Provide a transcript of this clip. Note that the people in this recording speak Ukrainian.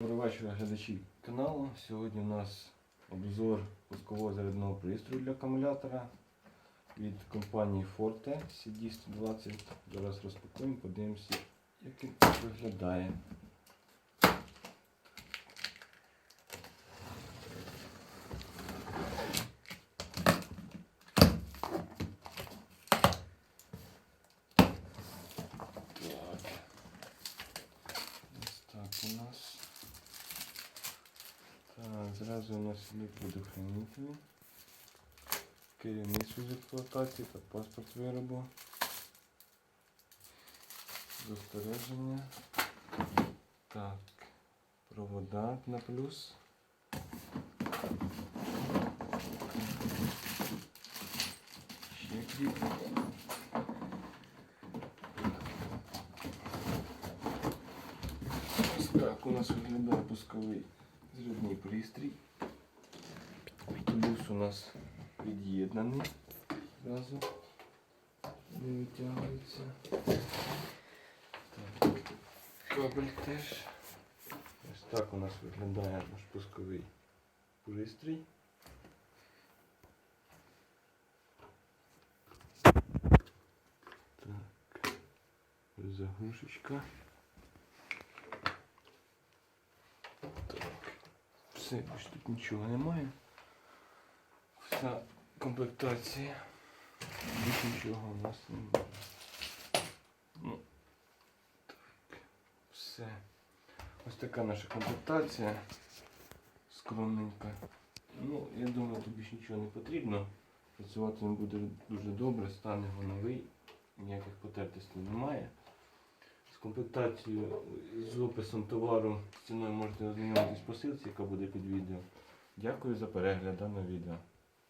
Добрий вечір, глядачі каналу. Сьогодні у нас обзор пускового зарядного пристрою для акумулятора від компанії Forte CD120. Зараз розпакуємо, подивимося, як він виглядає. Так. Ось так у нас. Так, зразу у нас є предохранитель, керівництво з експлуатації та паспорт виробу, застереження. Так, провода на плюс. Ще кліп. Так у нас виглядає пусковий зрядний пристрій. Плюс у нас під'єднаний. Зразу не витягується. Так. Кабель теж. Ось так у нас виглядає наш пусковий пристрій. Так. Ось заглушечка. Так. Все, тут нічого немає. Вся комплектація. Більше нічого у нас немає. Ну, так. Все. Ось така наша комплектація. Скромненька. Ну, я думаю, тут більше нічого не потрібно. Працювати він буде дуже добре, стане його новий, ніяких потертостей немає. Комплектацією, з описом товару, ціною можете ознайомитись по ссылці, яка буде під відео. Дякую за перегляд даного відео.